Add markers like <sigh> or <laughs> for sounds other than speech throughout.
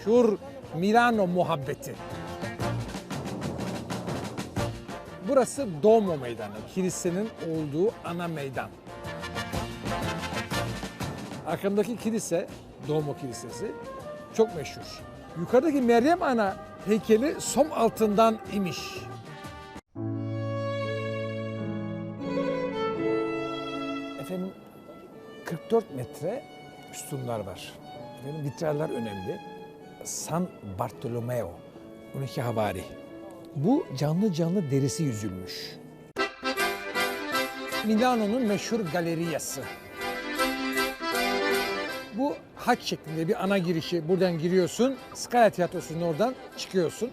meşhur Milano muhabbeti. Burası Duomo Meydanı, kilisenin olduğu ana meydan. Arkamdaki kilise, Duomo Kilisesi çok meşhur. Yukarıdaki Meryem Ana heykeli som altından imiş. Efendim 44 metre sütunlar var. Efendim vitraller önemli. San Bartolomeo, 12 havari. Bu canlı canlı derisi yüzülmüş. Milano'nun meşhur galeriyası. Bu haç şeklinde bir ana girişi. Buradan giriyorsun. Scala Tiyatrosu'nun oradan çıkıyorsun.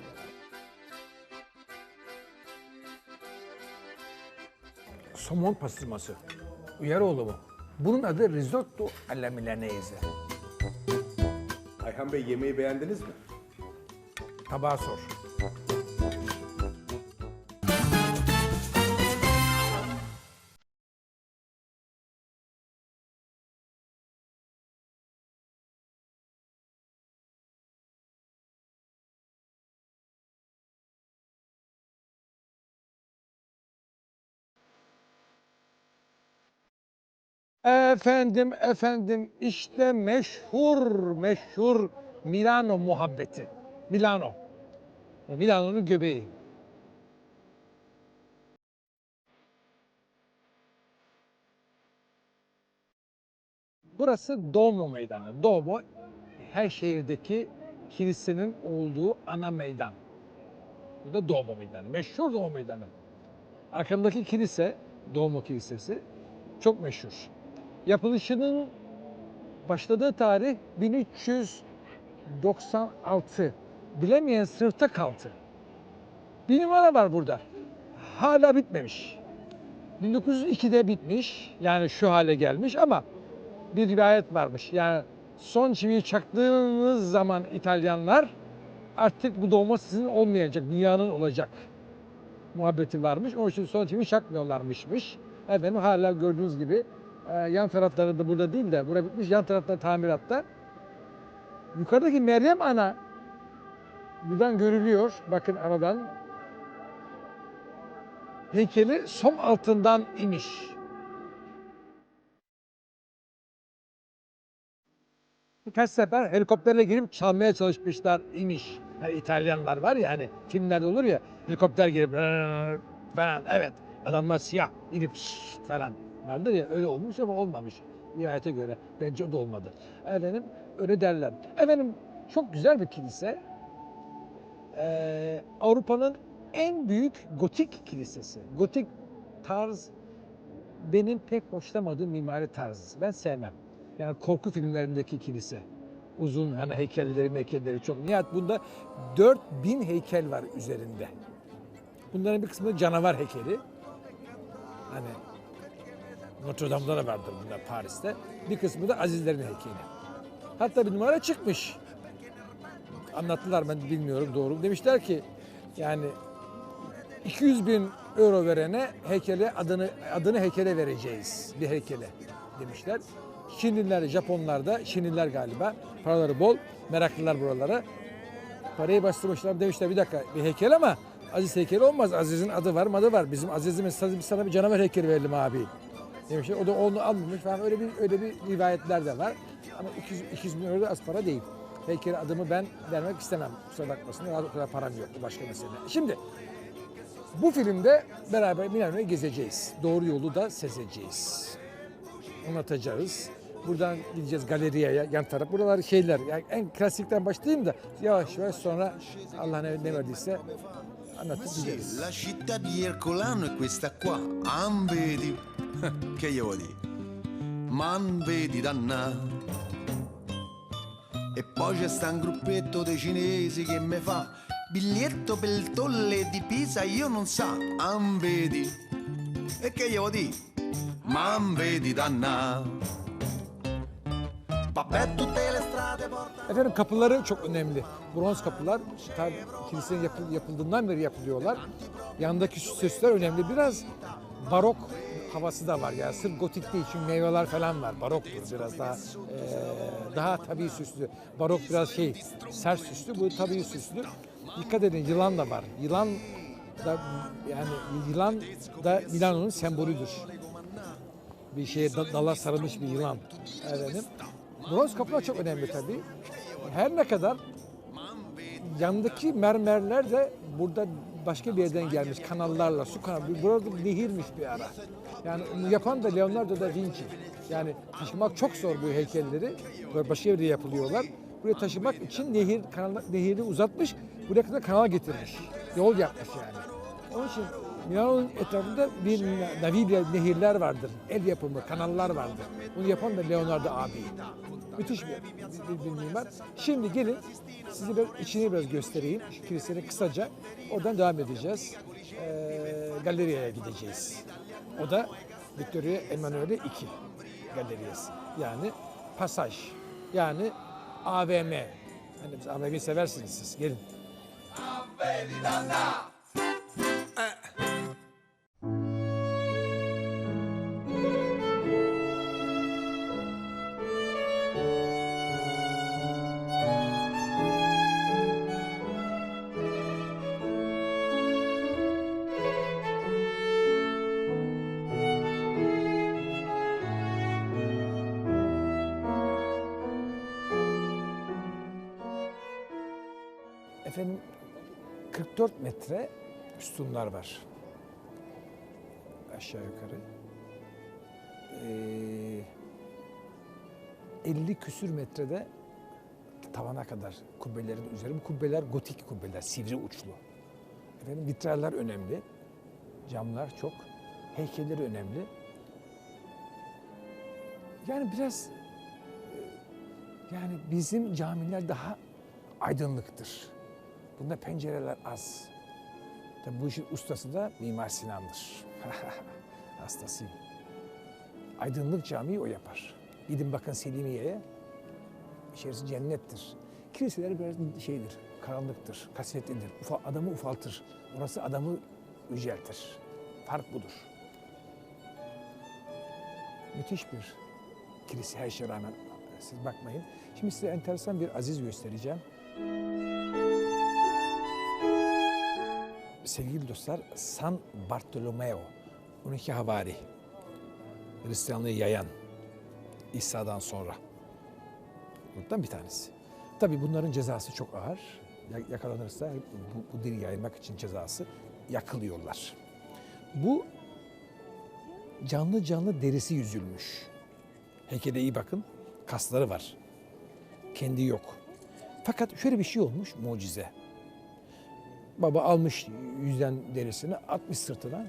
Somon pastırması. Uyarıoğlu bu. Bunun adı risotto alla milanese. Ayhan Bey yemeği beğendiniz mi? Tabağa sor. Efendim efendim işte meşhur meşhur Milano muhabbeti. Milano. Milano'nun göbeği. Burası Duomo Meydanı. Duomo her şehirdeki kilisenin olduğu ana meydan. Bu da Duomo Meydanı. Meşhur Duomo Meydanı. Arkamdaki kilise, Duomo Kilisesi çok meşhur. Yapılışının başladığı tarih 1396. Bilemeyen sınıfta kaldı. Bir numara var burada. Hala bitmemiş. 1902'de bitmiş. Yani şu hale gelmiş ama bir rivayet varmış. Yani son çiviyi çaktığınız zaman İtalyanlar artık bu doğma sizin olmayacak, dünyanın olacak muhabbeti varmış. Onun için son çiviyi çakmıyorlarmışmış. Efendim hala gördüğünüz gibi yan tarafları da burada değil de burada bitmiş. Yan tarafta tamiratta. Yukarıdaki Meryem Ana buradan görülüyor. Bakın aradan. Heykeli som altından imiş. Birkaç sefer helikopterle girip çalmaya çalışmışlar imiş. Hani İtalyanlar var ya hani filmlerde olur ya helikopter girip falan evet adamlar siyah inip falan vardır ya öyle olmuş ama olmamış rivayete göre. Bence o da olmadı. Efendim öyle derler. Efendim çok güzel bir kilise. Ee, Avrupa'nın en büyük gotik kilisesi. Gotik tarz benim pek hoşlamadığım mimari tarz. Ben sevmem. Yani korku filmlerindeki kilise. Uzun hani heykelleri heykelleri çok. Nihayet bunda 4000 heykel var üzerinde. Bunların bir kısmı canavar heykeli. Hani Notre Dame'da da vardır bunlar Paris'te. Bir kısmı da Azizlerin heykeli. Hatta bir numara çıkmış. Anlattılar ben bilmiyorum doğru. Demişler ki yani 200 bin euro verene heykele adını adını heykele vereceğiz bir heykele demişler. Çinliler, Japonlar da Çinliler galiba paraları bol meraklılar buralara. Parayı bastırmışlar demişler bir dakika bir heykel ama Aziz heykeli olmaz. Aziz'in adı var, adı var. Bizim Aziz'imiz sana bir canavar heykeli verelim abi. Demişler. O da onu almamış falan öyle bir öyle bir rivayetler de var. Ama 200, 200 bin euro da az para değil. Heykeli adımı ben vermek istemem. Kusura bakmasın. O kadar param yok. Bu başka mesele. Şimdi bu filmde beraber Milano'yu gezeceğiz. Doğru yolu da sezeceğiz. Anlatacağız. Buradan gideceğiz galeriye yan taraf. Buralar şeyler. Yani en klasikten başlayayım da yavaş yavaş sonra Allah ne, ne verdiyse anlatıp gideriz. La città di Ercolano è questa qua, Ambedi. <laughs> Che vuoi dire? Man vedi danna. E poi c'è sta un gruppetto dei cinesi che mi fa biglietto per il tolle di Pisa, io non sa, Ambedi. E che vuoi dire? Man vedi danna. Vabbè tutte le strade portano... Efendim kapıları çok önemli. Bronz kapılar kilisenin yapı- yapıldığından beri yapılıyorlar. Yandaki süsler önemli. Biraz barok havası da var. Yani sırf gotik değil çünkü meyveler falan var. Baroktur biraz daha e, daha tabii süslü. Barok biraz şey sert süslü. Bu tabii süslü. Dikkat edin yılan da var. Yılan da yani yılan da Milano'nun sembolüdür. Bir şeye da- dala sarılmış bir yılan. Efendim. Bronz kapılar çok önemli tabii. Her ne kadar yandaki mermerler de burada başka bir yerden gelmiş kanallarla su kanalı. Burada nehirmiş bir ara. Yani yapan da Leonardo da Vinci. Yani taşımak çok zor bu heykelleri. Böyle başka yerde yapılıyorlar. Buraya taşımak için nehir kanal, nehiri uzatmış. Buraya kadar kanal getirmiş. Yol yapmış yani. Onun için Milano'nun etrafında bir Navibya nehirler vardır. El yapımı kanallar vardır. Bunu yapan da Leonardo abi. Müthiş bir, bir, bir mimar. Şimdi gelin size biraz içini biraz göstereyim. Şu kilisenin kısaca. Oradan devam edeceğiz. Ee, galeriye gideceğiz. O da Victoria Emanuele 2 galeriyası. Yani pasaj. Yani AVM. Hani biz AVM'yi seversiniz siz. Gelin. Efendim 44 metre sütunlar var. Aşağı yukarı. Ee, 50 küsür metrede tavana kadar kubbelerin üzeri. Bu kubbeler gotik kubbeler, sivri uçlu. Efendim vitraller önemli. Camlar çok. Heykelleri önemli. Yani biraz e, yani bizim camiler daha aydınlıktır. Bunda pencereler az. Tabii bu işin ustası da Mimar Sinan'dır. <laughs> Hastasıyım. Aydınlık camiyi o yapar. Gidin bakın Selimiye'ye. İçerisi cennettir. Kiliseler biraz şeydir, karanlıktır, kasvetlidir. Ufa, adamı ufaltır. Orası adamı yüceltir. Fark budur. Müthiş bir kilise her şeye rağmen. Siz bakmayın. Şimdi size enteresan bir aziz göstereceğim. Sevgili dostlar, San Bartolomeo, 12 havari, Hristiyanlığı yayan İsa'dan sonra. Bundan bir tanesi. Tabii bunların cezası çok ağır. Ya- Yakalanırsa bu, bu dini yaymak için cezası yakılıyorlar. Bu canlı canlı derisi yüzülmüş. Heykele iyi bakın, kasları var. Kendi yok. Fakat şöyle bir şey olmuş, mucize. Baba almış yüzden derisini, atmış sırtına.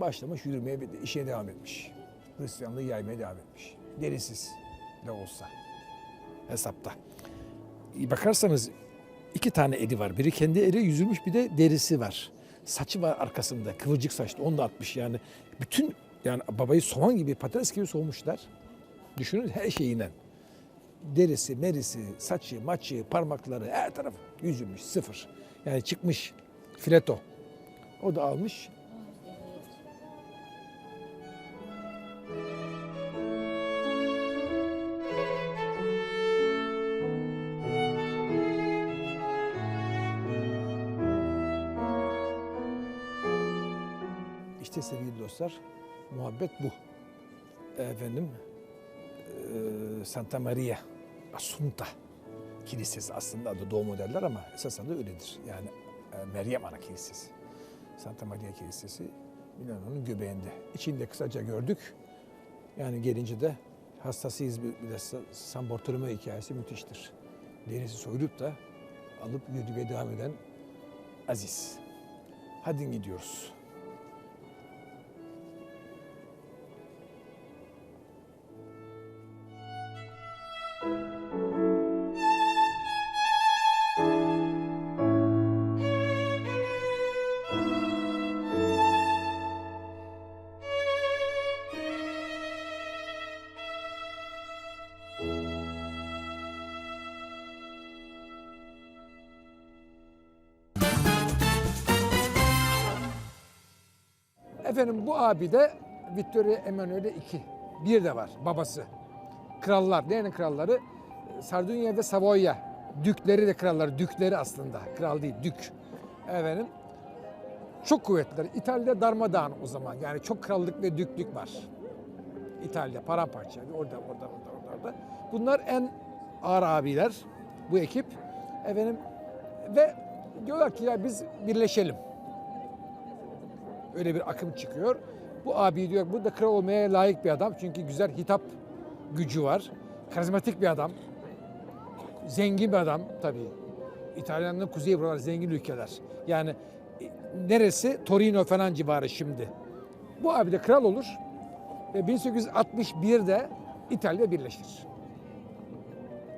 Başlamış yürümeye, işe devam etmiş. Hristiyanlığı yaymaya devam etmiş. Derisiz de olsa hesapta. Bakarsanız iki tane eli var. Biri kendi eli yüzülmüş bir de derisi var. Saçı var arkasında. Kıvırcık saçlı. Onu da atmış yani. Bütün yani babayı soğan gibi patates gibi soğumuşlar. Düşünün her şeyinden. Derisi, merisi, saçı, maçı, parmakları her taraf yüzülmüş sıfır. Yani çıkmış fileto. O da almış İşte sevgili dostlar, muhabbet bu. Efendim, Santa Maria Assunta Kilisesi aslında adı doğu modeller ama esas adı öyledir. Yani e, Meryem Ana Kilisesi. Santa Maria Kilisesi Milano'nun göbeğinde. İçinde kısaca gördük. Yani gelince de hastasıyız bir, de Sa- San Bartolomeo hikayesi müthiştir. Derisi soyulup da alıp yürümeye devam eden Aziz. Hadi gidiyoruz. Abi de Vittorio Emanuele II. Bir de var babası. Krallar. Nerenin kralları? Sardunya ve Savoya. Dükleri de kralları. Dükleri aslında. Kral değil, dük. Efendim çok kuvvetliler. İtalya darmadağın o zaman. Yani çok krallık ve düklük var. İtalya paramparça. Orada, orada, orada, orada. Bunlar en ağır abiler. Bu ekip. Efendim ve diyorlar ki ya biz birleşelim. Öyle bir akım çıkıyor. Bu abi diyor bu da kral olmaya layık bir adam. Çünkü güzel hitap gücü var. Karizmatik bir adam. Zengin bir adam tabii. İtalyanların kuzeyi buralar zengin ülkeler. Yani e, neresi? Torino falan civarı şimdi. Bu abi de kral olur ve 1861'de İtalya birleşir.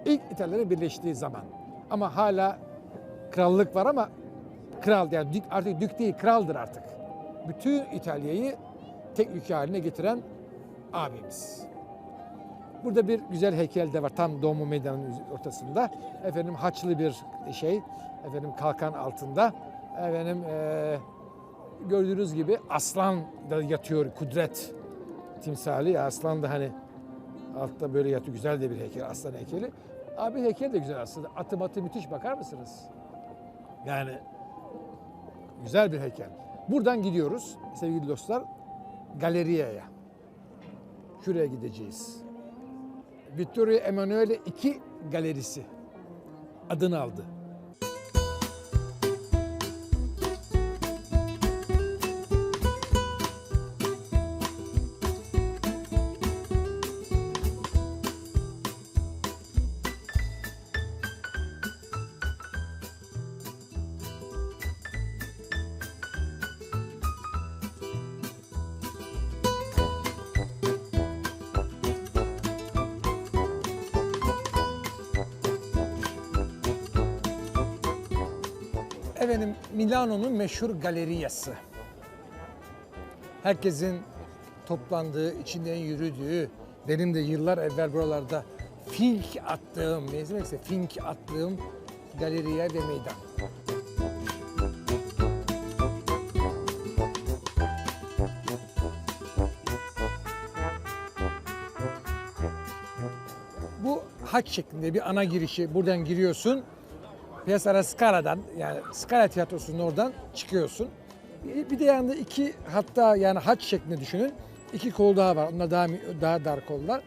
İlk İtalyanların birleştiği zaman. Ama hala krallık var ama kral yani artık dük değil kraldır artık. Bütün İtalya'yı tek ülke haline getiren abimiz. Burada bir güzel heykel de var tam doğumu meydanının ortasında. Efendim haçlı bir şey, efendim kalkan altında. Efendim eee, gördüğünüz gibi aslan da yatıyor kudret timsali. Aslan da hani altta böyle yatıyor. Güzel de bir heykel aslan heykeli. Abi heykel de güzel aslında. Atı matı müthiş bakar mısınız? Yani güzel bir heykel. Buradan gidiyoruz sevgili dostlar galeriyaya. Şuraya gideceğiz. Vittorio Emanuele II galerisi adını aldı. Efendim Milano'nun meşhur galeriyası. Herkesin toplandığı, içinden yürüdüğü, benim de yıllar evvel buralarda fink attığım, ne demekse fink attığım galeriye ve meydan. Bu haç şeklinde bir ana girişi. Buradan giriyorsun. Piyassara Scala'dan yani Scala tiyatrosunun oradan çıkıyorsun. Bir de yanında iki hatta yani haç şeklinde düşünün. İki kol daha var. Onlar daha daha dar kollar.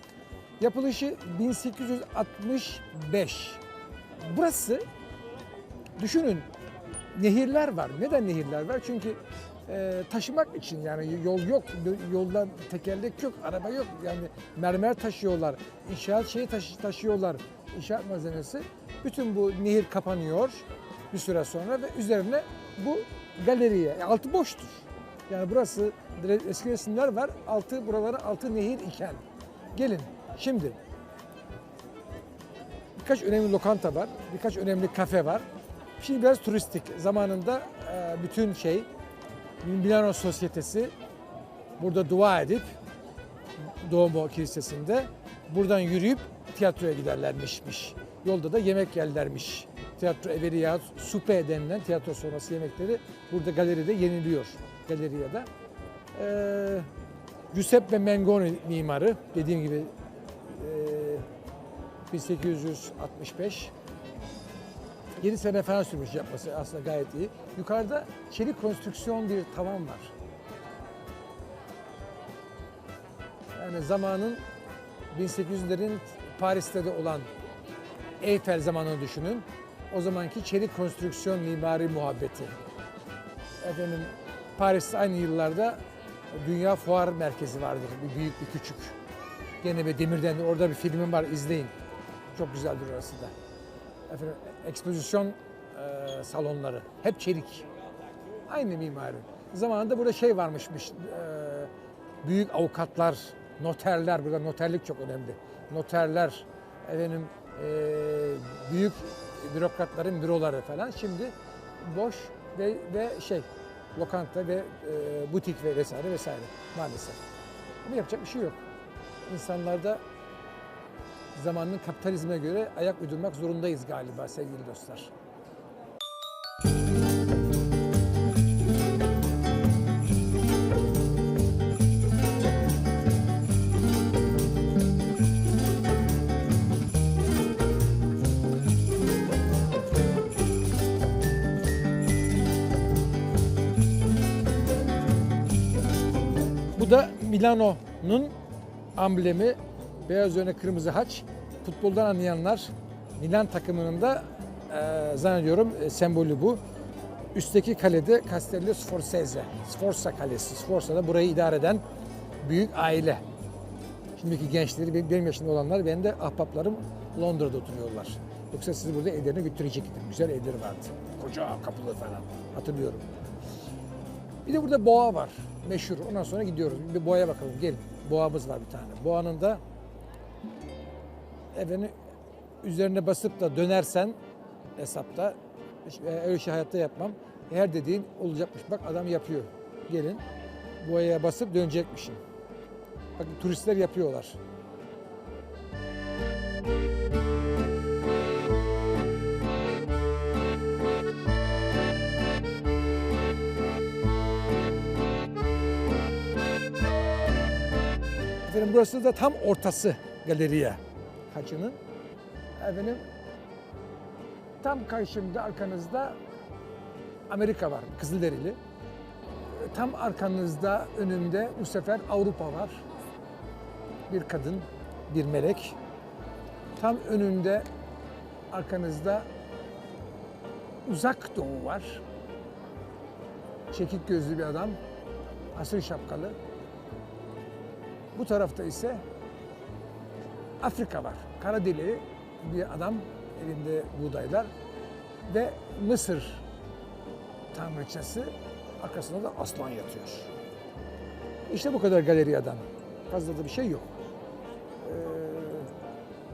Yapılışı 1865. Burası düşünün nehirler var. Neden nehirler var? Çünkü e, taşımak için yani yol yok, yolda tekerlek yok, araba yok. Yani mermer taşıyorlar, inşaat şeyi taşı, taşıyorlar, inşaat malzemesi. Bütün bu nehir kapanıyor bir süre sonra ve üzerine bu galeriye, altı boştur. Yani burası eski resimler var, altı buraları altı nehir iken. Gelin şimdi birkaç önemli lokanta var, birkaç önemli kafe var. Şimdi biraz turistik. Zamanında e, bütün şey Milano Sosyetesi burada dua edip Duomo Kilisesi'nde buradan yürüyüp tiyatroya giderlermişmiş. Yolda da yemek yerlermiş. Tiyatro evveli ya supe denilen tiyatro sonrası yemekleri burada galeride yeniliyor. Galeriyada. Ee, Giuseppe Mengoni mimarı dediğim gibi e, 1865 7 sene falan sürmüş yapması aslında gayet iyi. Yukarıda çelik konstrüksiyon bir tavan var. Yani zamanın 1800'lerin Paris'te de olan Eiffel zamanını düşünün. O zamanki çelik konstrüksiyon mimari muhabbeti. Efendim Paris'te aynı yıllarda Dünya Fuar Merkezi vardır. Bir büyük bir küçük. Gene bir demirden orada bir filmim var izleyin. Çok güzeldir orası da. Efendim ekspozisyon e, salonları. Hep çelik. Aynı mimari. Zamanında burada şey varmışmış. e, büyük avukatlar, noterler. Burada noterlik çok önemli. Noterler, efendim büyük bürokratların büroları falan. Şimdi boş ve, ve şey lokanta ve e, butik ve vesaire vesaire maalesef. Ama yapacak bir şey yok. İnsanlarda zamanın kapitalizme göre ayak uydurmak zorundayız galiba sevgili dostlar. Milano'nun amblemi beyaz üzerine kırmızı haç. Futboldan anlayanlar Milan takımının da e, zannediyorum e, sembolü bu. Üstteki kalede Castello Sforzese, Sforza Kalesi. Sforza da burayı idare eden büyük aile. Şimdiki gençleri, benim, benim olanlar, benim de ahbaplarım Londra'da oturuyorlar. Yoksa sizi burada evlerine götürecektim. Güzel evleri vardı. Koca kapılı falan. Hatırlıyorum. Bir de burada boğa var. Meşhur. Ondan sonra gidiyoruz. Bir boğaya bakalım. Gelin. Boğamız var bir tane. Boğanın da efendim üzerine basıp da dönersen hesapta e, öyle şey hayatta yapmam. Her dediğin olacakmış. Bak adam yapıyor. Gelin. Boğaya basıp dönecekmişim. Bak turistler yapıyorlar. Efendim burası da tam ortası galeriye haçının. Efendim tam karşımda arkanızda Amerika var Kızılderili. Tam arkanızda önümde bu sefer Avrupa var. Bir kadın, bir melek. Tam önünde arkanızda uzak doğu var. Çekik gözlü bir adam. Asır şapkalı. Bu tarafta ise Afrika var. Kara deli bir adam elinde buğdaylar ve Mısır tanrıçası arkasında da aslan yatıyor. İşte bu kadar galeriyadan. Fazla da bir şey yok. Ee,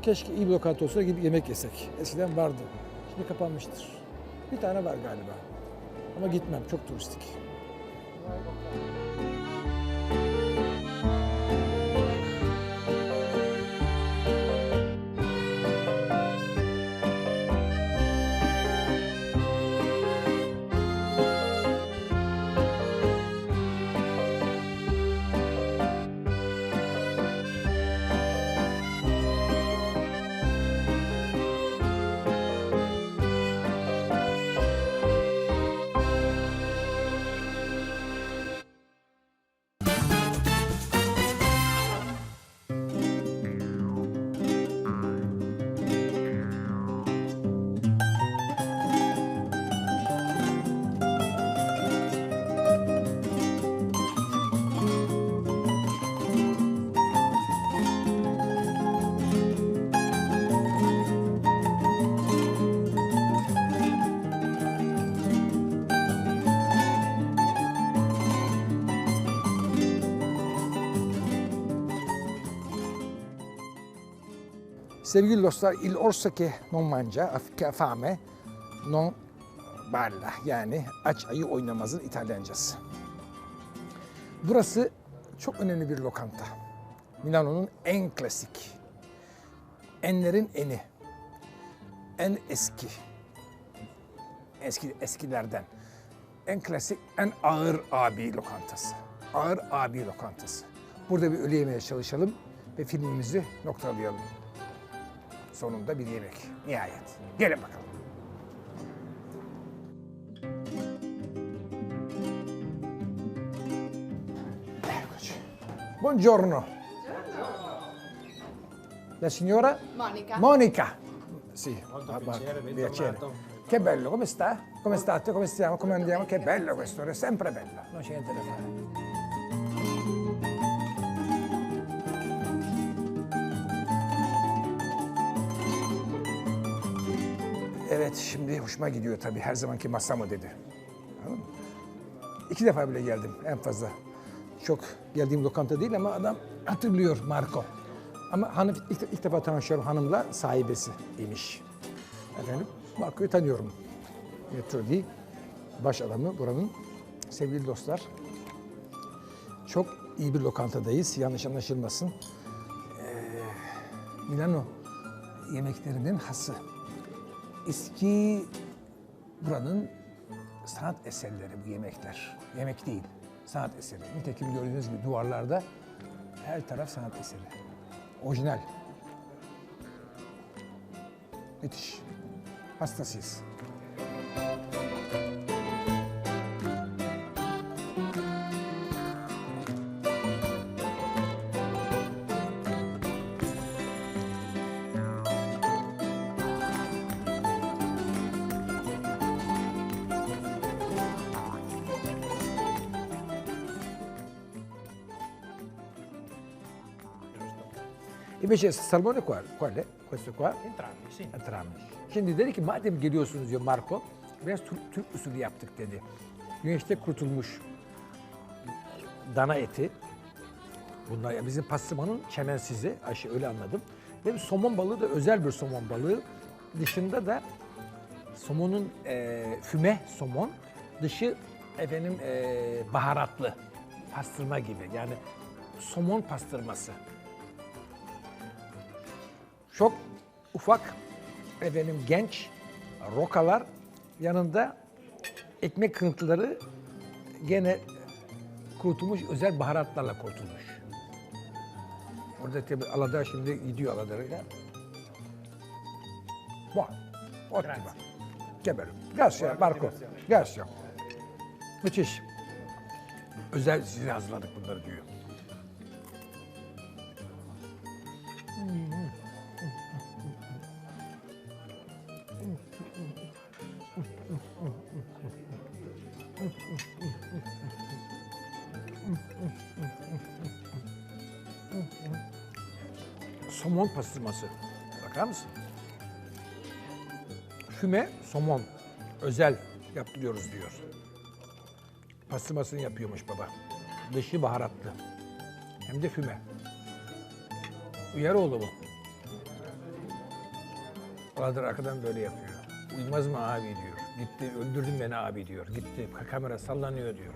keşke iyi bir lokanta olsa gidip yemek yesek. Eskiden vardı. Şimdi kapanmıştır. Bir tane var galiba. Ama gitmem. Çok turistik. Sevgili dostlar, il orso che non ha fame, non balla. Yani aç ayı oynamazın İtalyancası. Burası çok önemli bir lokanta. Milano'nun en klasik, enlerin eni, en eski, eski eskilerden, en klasik, en ağır abi lokantası. Ağır abi lokantası. Burada bir öğle yemeye çalışalım ve filmimizi noktalayalım sonunda bir yemek. Nihayet. Gelin bakalım. Eccoci. Buongiorno. La signora? Monica. Monica. Sì, ah, piacere, piacere. Che bello, come sta? Come state? Come stiamo? Come andiamo? Che bello questo, è sempre bello, non c'è niente da fare. Evet şimdi hoşuma gidiyor tabii her zamanki masa mı dedi. İki defa bile geldim en fazla. Çok geldiğim lokanta değil ama adam hatırlıyor Marco. Ama hanım ilk, ilk defa tanışıyorum hanımla sahibesi imiş. Efendim Marco'yu tanıyorum. Metro değil, baş adamı buranın. Sevgili dostlar, çok iyi bir lokantadayız. Yanlış anlaşılmasın. Ee, Milano yemeklerinin hası. Eski buranın sanat eserleri bu yemekler. Yemek değil, sanat eseri. Nitekim gördüğünüz gibi duvarlarda her taraf sanat eseri. Orijinal. Müthiş. Hastasıyız. Invece salmone qua, quale? Questo qua? Entrambi, sì. Entrambi. Şimdi dedi ki madem geliyorsunuz diyor Marco, biraz Türk, Türk usulü yaptık dedi. Güneşte kurutulmuş dana eti. Bunlar ya bizim pastırmanın çemensizi, Ayşe öyle anladım. Ve somon balığı da özel bir somon balığı. Dışında da somonun e, füme somon, dışı efendim e, baharatlı pastırma gibi. Yani somon pastırması. Çok ufak efendim genç rokalar yanında ekmek kırıntıları gene kurutulmuş özel baharatlarla kurutulmuş. Orada tabi Aladar şimdi gidiyor. Buon, ottimo. Che bello. Grazie Marco. Grazie. Müthiş. Özel size hazırladık bunları diyor. Somon pastırması. Bakar mısın? Füme somon. Özel yaptırıyoruz diyor. Pastırmasını yapıyormuş baba. Dışı baharatlı. Hem de füme. Uyar oğlu bu. Bahadır arkadan böyle yapıyor. Uymaz mı abi diyor. Gitti öldürdün beni abi diyor. Gitti kamera sallanıyor diyor.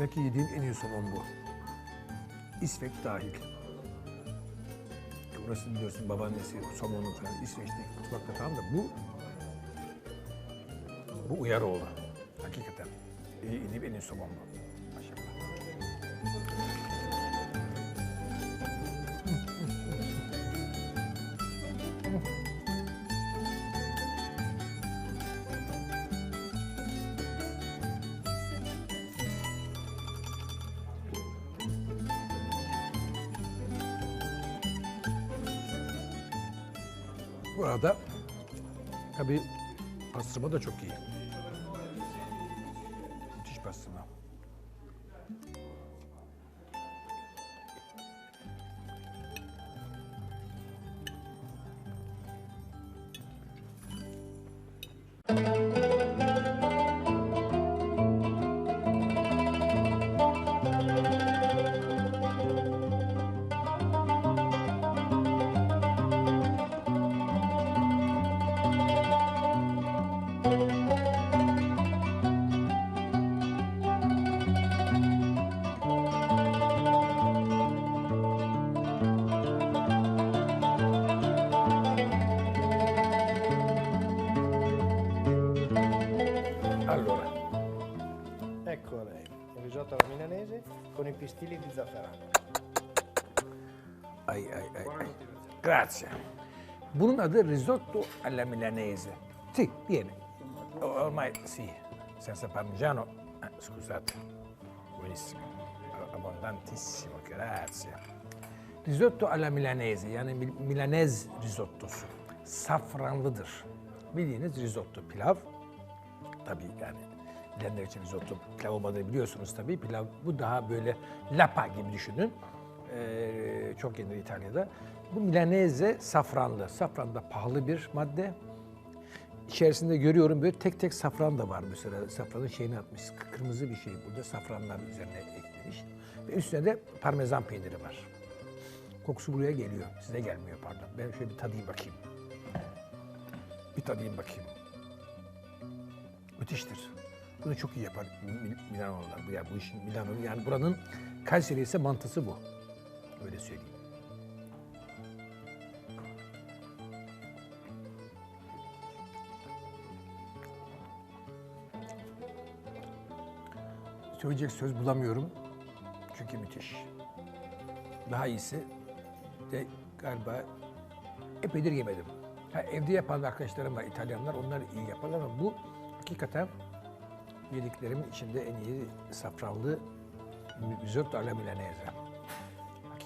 Belki yediğim en iyi somon bu. İsveç dahil. Burası biliyorsun babaannesi somonu falan İsveç'teki mutfakta tamam da bu bu uyar oldu. Hakikaten. İyi, yediğim en iyi somon bu. Bu arada tabii pastırma da çok iyi. Müthiş pastırma. Ay ay ay. ay. Grazie. Bunun adı risotto alla milanese. Sì, viene. Ormai sì, senza parmigiano. eh, scusate. Buonissimo. Abbondantissimo, grazie. Risotto alla milanese yani mil- milanez risottosu. Safranlıdır. Bildiğiniz risotto pilav. Tabii yani bilenler için risotto pilav olmadığını biliyorsunuz tabii. Pilav bu daha böyle lapa gibi düşünün. Ee, çok yenir İtalya'da. Bu milaneze safranlı. Safran da pahalı bir madde. İçerisinde görüyorum böyle tek tek safran da var mesela. Safranın şeyini atmış. Kırmızı bir şey burada safranlar üzerine eklemiş. Ve üstüne de parmesan peyniri var. Kokusu buraya geliyor. Size gelmiyor pardon. Ben şöyle bir tadayım bakayım. Bir tadayım bakayım. Müthiştir. Bunu çok iyi yapar Mil- Milanoğlular. Bu, işin Milanoğlu. Yani buranın Kayseri ise mantısı bu. Öyle söyleyeyim. Söyleyecek söz bulamıyorum. Çünkü müthiş. Daha iyisi de galiba epeydir yemedim. Ha, evde yapan arkadaşlarım var İtalyanlar, onlar iyi yaparlar ama bu hakikaten yediklerimin içinde en iyi safranlı Risotto alla milanese.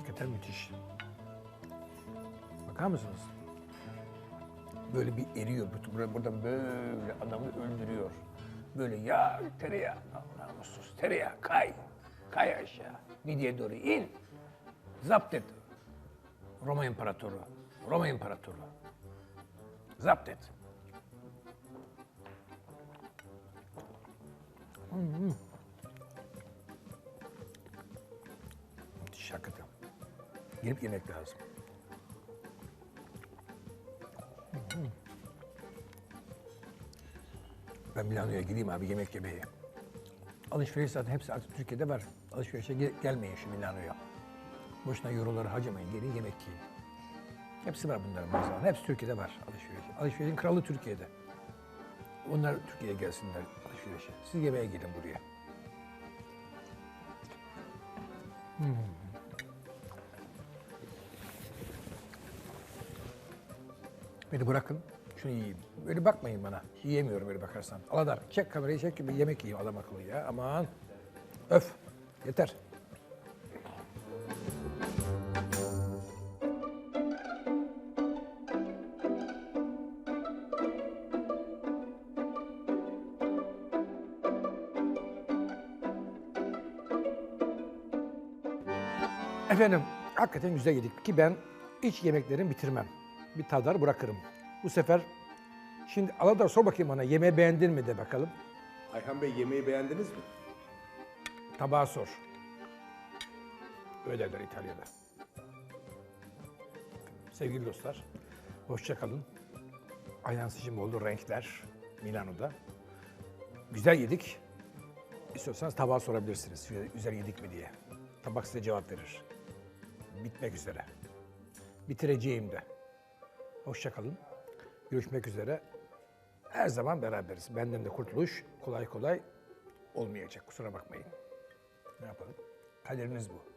Hakikaten müthiş. Bakar mısınız? Böyle bir eriyor. Buradan böyle adamı öldürüyor. Böyle ya tereyağı, namussuz tereyağı kay. Kay aşağı. Midye doğru in. Zapt et. Roma İmparatoru. Roma İmparatoru. Zapt et. Müthiş hakikaten. Gelip yemek lazım. Ben Milano'ya gideyim abi yemek yemeye. Alışveriş zaten hepsi artık Türkiye'de var. Alışverişe ge- gelmeyin şu Milano'ya. Boşuna euroları harcamayın. Gelin yemek yiyin. Hepsi var bunların mağazaların. Hepsi Türkiye'de var alışveriş. Alışverişin kralı Türkiye'de. Onlar Türkiye'ye gelsinler alışverişe. Siz yemeğe gelin buraya. Beni bırakın, şunu yiyeyim. Böyle bakmayın bana. Yiyemiyorum öyle bakarsan. Aladar, çek kamerayı çek gibi yemek yiyeyim adam akıllı ya. Aman. Öf. Yeter. Efendim, hakikaten güzel yedik ki ben hiç yemeklerimi bitirmem. Bir tadar bırakırım. Bu sefer şimdi Aladar sor bakayım bana yemeği beğendin mi de bakalım. Ayhan Bey yemeği beğendiniz mi? Tabağa sor. Öyle derler İtalya'da. Sevgili dostlar, hoşça kalın. Ayhan Sicimoğlu Renkler Milano'da. Güzel yedik. İstiyorsanız tabağa sorabilirsiniz. Güzel yedik mi diye. Tabak size cevap verir. Bitmek üzere. Bitireceğim de. Hoşça kalın. Görüşmek üzere. Her zaman beraberiz. Benden de kurtuluş kolay kolay olmayacak. Kusura bakmayın. Ne yapalım? Kaderiniz bu.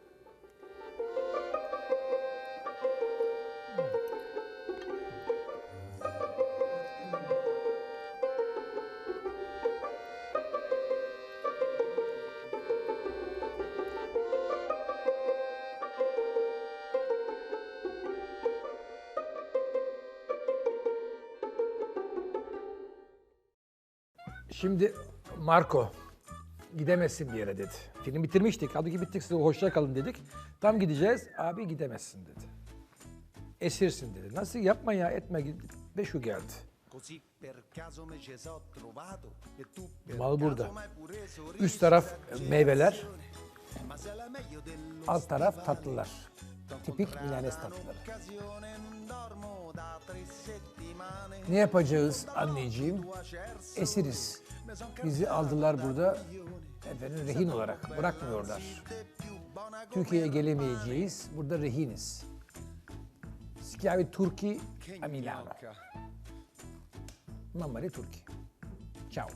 Şimdi Marco gidemezsin bir yere dedi. Film bitirmiştik. Halbuki bittik size hoşça kalın dedik. Tam gideceğiz. Abi gidemezsin dedi. Esirsin dedi. Nasıl yapma ya etme. Ve şu geldi. E Mal burada. Üst taraf meyveler, alt taraf tatlılar. Tipik Milanes tatlıları. Ne yapacağız anneciğim? Esiriz. Bizi aldılar burada efendim rehin olarak bırakmıyorlar. Türkiye'ye gelemeyeceğiz. Burada rehiniz. Schiavi Turchi a Milano. Mamma Turchi. Ciao.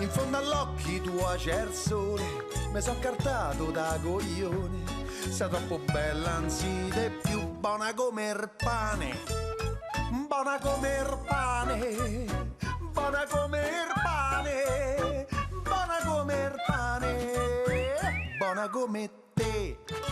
In fondo all'occhi c'è il sole, mi so cartato da coglione. Sei troppo bella, anzi, te più buona come il pane. Buona come il pane, buona come il pane, buona come il pane, buona come te.